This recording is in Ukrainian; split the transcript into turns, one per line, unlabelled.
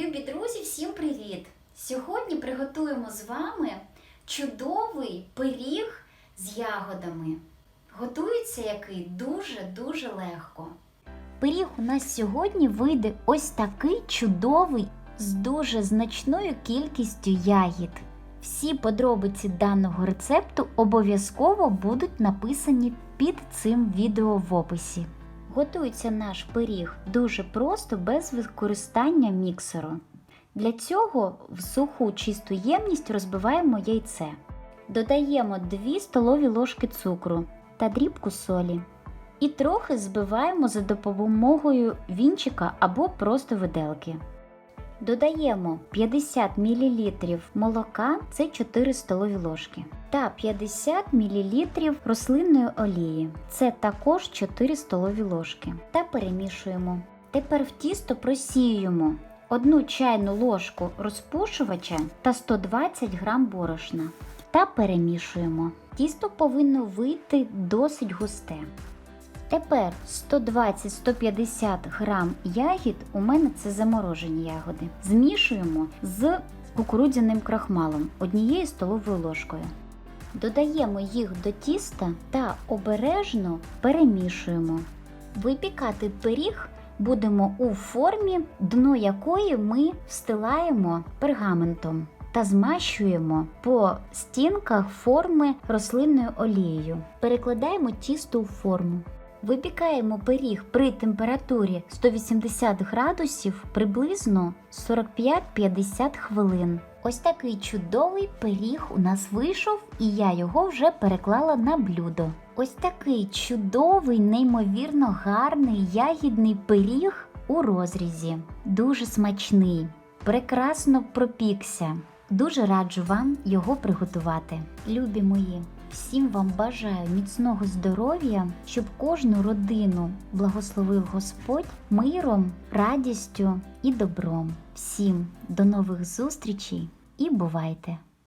Любі друзі, всім привіт! Сьогодні приготуємо з вами чудовий пиріг з ягодами. Готується який дуже-дуже легко. Пиріг у нас сьогодні вийде ось такий чудовий з дуже значною кількістю ягід. Всі подробиці даного рецепту обов'язково будуть написані під цим відео в описі. Готується наш пиріг дуже просто без використання міксеру. Для цього в суху чисту ємність розбиваємо яйце. Додаємо 2 столові ложки цукру та дрібку солі. І трохи збиваємо за допомогою вінчика або просто виделки. Додаємо 50 мл молока, це 4 столові ложки, та 50 мл рослинної олії, це також 4 столові ложки. Та перемішуємо. Тепер в тісто просіюємо 1 чайну ложку розпушувача та 120 г борошна. Та перемішуємо. Тісто повинно вийти досить густе. Тепер 120-150 грам ягід, у мене це заморожені ягоди. Змішуємо з кукурудзяним крахмалом однією столовою ложкою. Додаємо їх до тіста та обережно перемішуємо. Випікати пиріг будемо у формі, дно якої ми встилаємо пергаментом та змащуємо по стінках форми рослинною олією. Перекладаємо тісто у форму. Випікаємо пиріг при температурі 180 градусів приблизно 45-50 хвилин. Ось такий чудовий пиріг у нас вийшов, і я його вже переклала на блюдо. Ось такий чудовий, неймовірно гарний ягідний пиріг у розрізі. Дуже смачний, прекрасно пропікся. Дуже раджу вам його приготувати. Любі мої! Всім вам бажаю міцного здоров'я, щоб кожну родину благословив Господь миром, радістю і добром. Всім до нових зустрічей і бувайте!